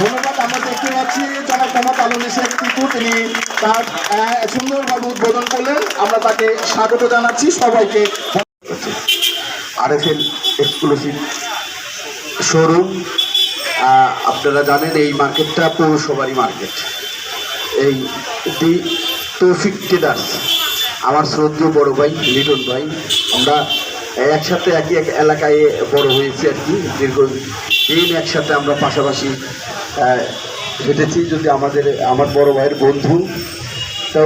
ধন্যবাদ, আমরা দেখতে পাচ্ছি জনাব মোহাম্মদ আলমী শেখ টিপু তিনি তার সুন্দরভাবে উদ্বোধন করলেন। আমরা তাকে স্বাগত জানাচ্ছি, সবাইকে আরএফএল এক্সক্লুসিভ শোরুম আপনারা জানেন এই মার্কেটটা পৌরসভারই মার্কেট। এই দি তৌফিক ট্রেডার্স, আমার শ্রদ্ধেয় বড় ভাই, লিটন ভাই, আমরা একসাথে একই এক এলাকায় বড় হয়েছি আর কি, দীর্ঘদিন। একসাথে আমরা পাশাপাশি হেঁটেছি যদি আমাদের, আমার বড় ভাইয়ের বন্ধু। তো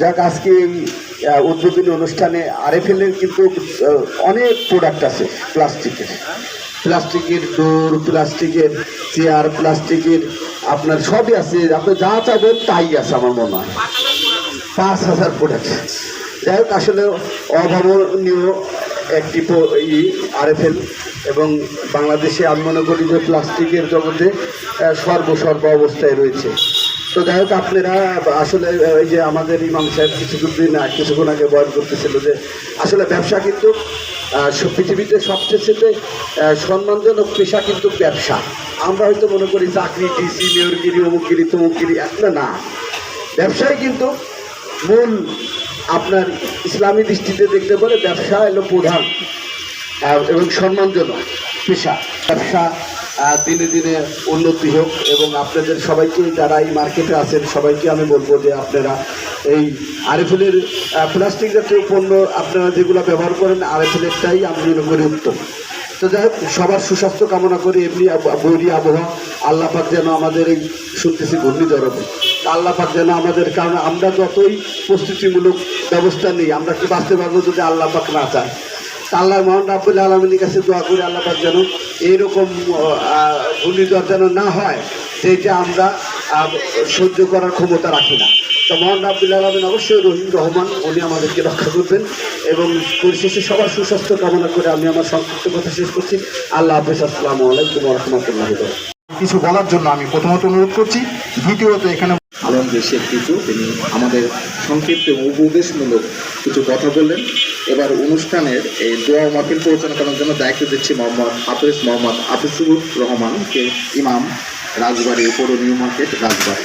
যাক, আজকে এই উদ্বোধনী অনুষ্ঠানে আরএফএলের কিন্তু অনেক প্রোডাক্ট আছে প্লাস্টিকের। প্লাস্টিকের ডোর প্লাস্টিকের চেয়ার প্লাস্টিকের আপনার সবই আছে। আপনি যা চাইবেন তাই আছে আমার মনে হয়। পাঁচ হাজার প্রোডাক্ট যাই হোক, আসলে অভাবনীয় একটি প- ই আরএফএল এবং বাংলাদেশে আমি মনে করি যে প্লাস্টিকের জগতে সর্বসর্ব অবস্থায় রয়েছে। তো যাই হোক, আপনারা আসলে এই যে আমাদের ইমাম সাহেব কিছুদিন কিছুক্ষণ আগে বয়ন করতেছিল যে, আসলে ব্যবসা কিন্তু পৃথিবীতে সবচেয়ে সম্মানজনক পেশা কিন্তু ব্যবসা। আমরা হয়তো মনে করি চাকরি, ডিসি, মেয়রগিরি, অমুকগিরি, তমুকগিরি একটা না। ব্যবসায় কিন্তু মূল আপনার ইসলামী দৃষ্টিতে দেখতে পারে ব্যবসা এলো প্রধান এবং সম্মানজনক পেশা। ব্যবসা দিনে দিনে উন্নতি হোক এবং আপনাদের সবাইকে যারা এই মার্কেটে আছেন, সবাইকে আমি বলব যে আপনারা এই আরএফএলের প্লাস্টিক জাতীয় পণ্য আপনারা যেগুলো ব্যবহার করেন আরএফএলেরটাই আমি মনে করি উত্তম। তো যাই হোক, সবার সুস্বাস্থ্য কামনা করি, এমনি বৈরী আবহাওয়া, আল্লাহ পাক যেন আমাদের এই শুনতেছি ঘূর্ণিঝড় হবে। আল্লাহ পাক যেন আমাদের, কারণ আমরা যতই প্রস্তুতিমূলক ব্যবস্থা নিই, আমরা কি বাঁচতে পারব যদি আল্লাহ পাক না চায়? আল্লাহ মোহাম্মদ আব্বুল আলমিনের কাছে দোয়া করে, আল্লাহ পাক যেন এইরকম ঘূর্ণিঝড় যেন না হয়, যেটা আমরা সহ্য করার ক্ষমতা রাখি না। তো আব্দুল আলমিন অবশ্যই রহিম রহমান উনি আমাদেরকে রক্ষা করবেন এবং পরিশেষে সবার সুস্বাস্থ্য কামনা করে আমি আমার সংক্ষিপ্ত কথা শেষ করছি। আল্লাহ হাফেজ আসসালামু আলাইকুম রহমতুল্লাহ কিছু বলার জন্য আমি প্রথমত অনুরোধ করছি দ্বিতীয়ত এখানে আলমগীর শেখ কিছু তিনি আমাদের সংক্ষিপ্ত উপদেশমূলক কিছু কথা বললেন। এবার অনুষ্ঠানের এই দোয়া মাহফিল পরিচালনা করার জন্য দায়িত্ব দিচ্ছি মোহাম্মদ হাফিজ মোহাম্মদ হাফিজুর রহমানকে ইমাম রাজবাড়ি পৌর নিউ মার্কেট রাজবাড়ি।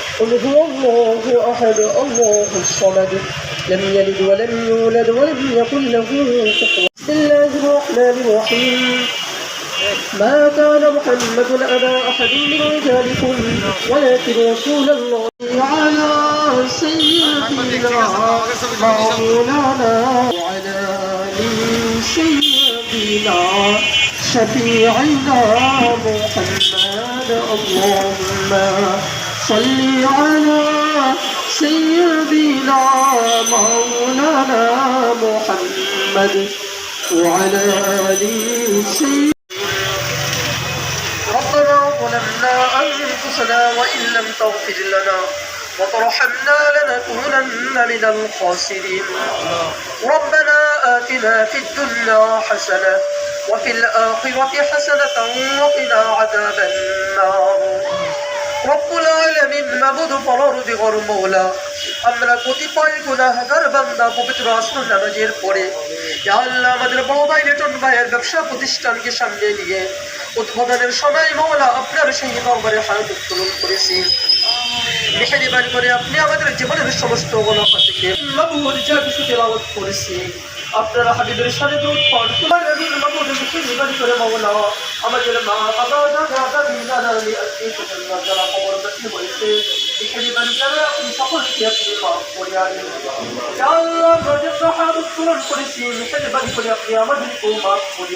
قل هو الله أحد الله الصمد لم يلد ولم يولد ولم يكن له كفوا. بسم الله الرحمن الرحيم. ما كان محمد أبا أحد من رجالكم ولكن رسول الله على سيدنا مولانا وعلى سيدنا شفيعنا محمد اللهم صل على سيدنا مولانا محمد وعلى آله سيدنا ربنا ظلمنا أنفسنا وإن لم تغفر لنا وترحمنا لنكونن من الخاسرين. ربنا آتنا في الدنيا حسنة وفي الآخرة حسنة وقنا عذاب النار. আলামিন মাবুদ গরম মৌলা। আমরা কতিপয় গুনাহগার বান্দা পবিত্র আসর নামাজের পরে আল্লাহ আমাদের বড় ভাই লিটন ভাইয়ের ব্যবসা প্রতিষ্ঠানকে সামনে নিয়ে উদ্বোধনের সময় মৌলা আপনার সেই দরবারে হাত উত্তোলন করেছি। মেহেরবানি করে আপনি আমাদের জীবনের সমস্ত গোলাপা থেকে মাবুদ যা কিছু তেলাওয়াত করেছি। আপনারা হাবিবের সাথে দূর পাঠ তোমার নবীর মাবুদ মেহেরবানি করে মৌলা আমাদের মা, বাবা, দাদা স্বজন, যারা খবর হয়েছে মেহেরবানি করে আপনি আপনি মাফ করে আল্লাহ করেছি মেহেরবানি করে আপনি মাফ করে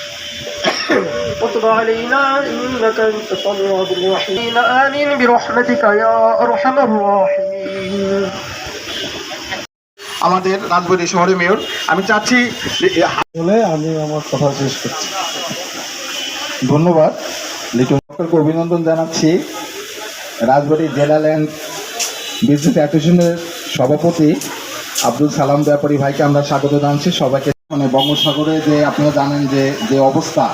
وتب علينا إنك أنت التواب الرحيم آمين برحمتك يا أرحم الراحمين আমাদের রাজবাড়ী শহরে মেয়র আমি চাচ্ছি যে এ- বলে আমি আমার কথা শেষ করছি ধন্যবাদ লিটন সরকারকে অভিনন্দন জানাচ্ছি রাজবাড়ী জেলা ল্যান্ড বিজনেস অ্যাসোসিয়েশনের সভাপতি আব্দুল সালাম ব্যাপারী ভাইকে আমরা স্বাগত জানাচ্ছি সবাইকে মানে বঙ্গোসাগরে যে আপনারা জানেন যে যে অবস্থা